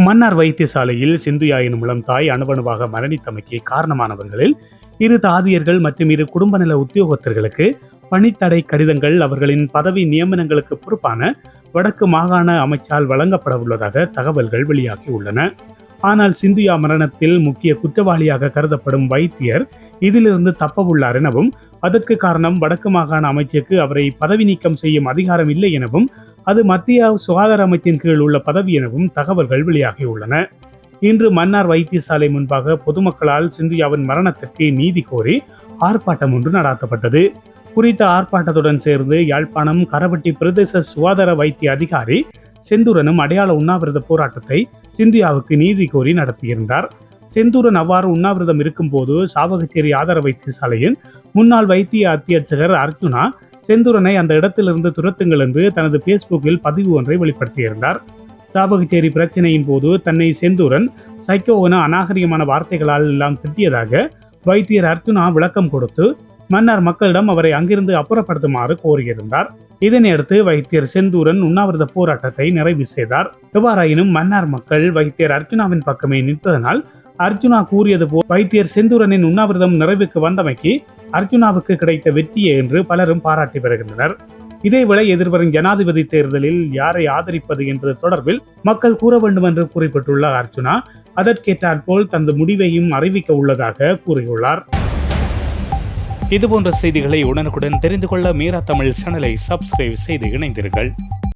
மன்னார் வைத்தியசாலையில் சிந்துயா எனும் இளம் தாய் அணுவணுவாக மரணித்தமைக்கு காரணமானவர்களில் இரு தாதியர்கள் மற்றும் இரு குடும்ப நல உத்தியோகத்தர்களுக்கு பணித்தடை கடிதங்கள் அவர்களின் பதவி நியமனங்களுக்கு பொறுப்பான வடக்கு மாகாண அமைச்சால் வழங்கப்பட உள்ளதாக தகவல்கள் வெளியாகியுள்ளன ஆனால் சிந்துயா மரணத்தில் முக்கிய குற்றவாளியாக கருதப்படும் வைத்தியர் இதிலிருந்து தப்பவுள்ளார் எனவும் அதற்கு காரணம் வடக்கு மாகாண அமைச்சருக்கு அவரை பதவி நீக்கம் செய்யும் அதிகாரம் இல்லை எனவும் அது மத்திய சுகாதார அமைச்சின் கீழ் உள்ள பதவி எனவும் தகவல்கள் வெளியாகியுள்ளன. இன்று மன்னார் வைத்தியசாலை முன்பாக பொதுமக்களால் சிந்தியாவின் மரணத்திற்கு நீதி கோரி ஆர்ப்பாட்டம் ஒன்று நடாத்தப்பட்டது. குறித்த ஆர்ப்பாட்டத்துடன் சேர்ந்து யாழ்ப்பாணம் கரவட்டி பிரதேச சுகாதார வைத்திய அதிகாரி செந்தூரனும் அடையாள உண்ணாவிரத போராட்டத்தை சிந்தியாவுக்கு நீதி கோரி நடத்தியிருந்தார். செந்தூரன் அவ்வாறு உண்ணாவிரதம் இருக்கும்போது சாவகச்சேரி ஆதார வைத்தியசாலையின் முன்னாள் வைத்திய அத்தியட்சகர் அர்ஜுனா செந்தூரனை அந்த இடத்திலிருந்து துரத்துங்கள் என்று தனது பேஸ்புக்கில் பதிவு ஒன்றை வெளிப்படுத்தியிருந்தார். சாபகச்சேரி பிரச்சனையின் போது தன்னை செந்தூரன் சைக்கோவன அநாகரிகமான வார்த்தைகளால் எல்லாம் திட்டியதாக வைத்தியர் அர்ஜுனா விளக்கம் கொடுத்து மன்னார் மக்களிடம் அவரை அங்கிருந்து அப்புறப்படுத்துமாறு கோரியிருந்தார். இதனையடுத்து வைத்தியர் செந்தூரன் உண்ணாவிரத போராட்டத்தை நிறைவு செய்தார். எவ்வாறாயினும் மன்னார் மக்கள் வைத்தியர் அர்ஜுனாவின் பக்கமே நிற்பதனால் அர்ஜுனா கூறியது போல் வைத்தியர் செந்தூரனின் உண்ணாவிரதம் நிறைவுக்கு வந்தமைக்கு அர்ஜுனாவுக்கு கிடைத்த வெற்றியே என்று பலரும் பாராட்டி வருகின்றனர். இதேவேளை எதிர்வரும் ஜனாதிபதி தேர்தலில் யாரை ஆதரிப்பது என்பது தொடர்பில் மக்கள் கூற வேண்டும் என்று குறிப்பிட்டுள்ள அர்ஜுனா. அதற்கேற்றாற்போல் தனது முடிவையும் அறிவிக்க உள்ளதாக கூறியுள்ளார். இதுபோன்ற செய்திகளை உடனுக்குடன் தெரிந்து கொள்ள மீரா தமிழ் சேனலை சப்ஸ்கிரைப் செய்து இணைந்தீர்கள்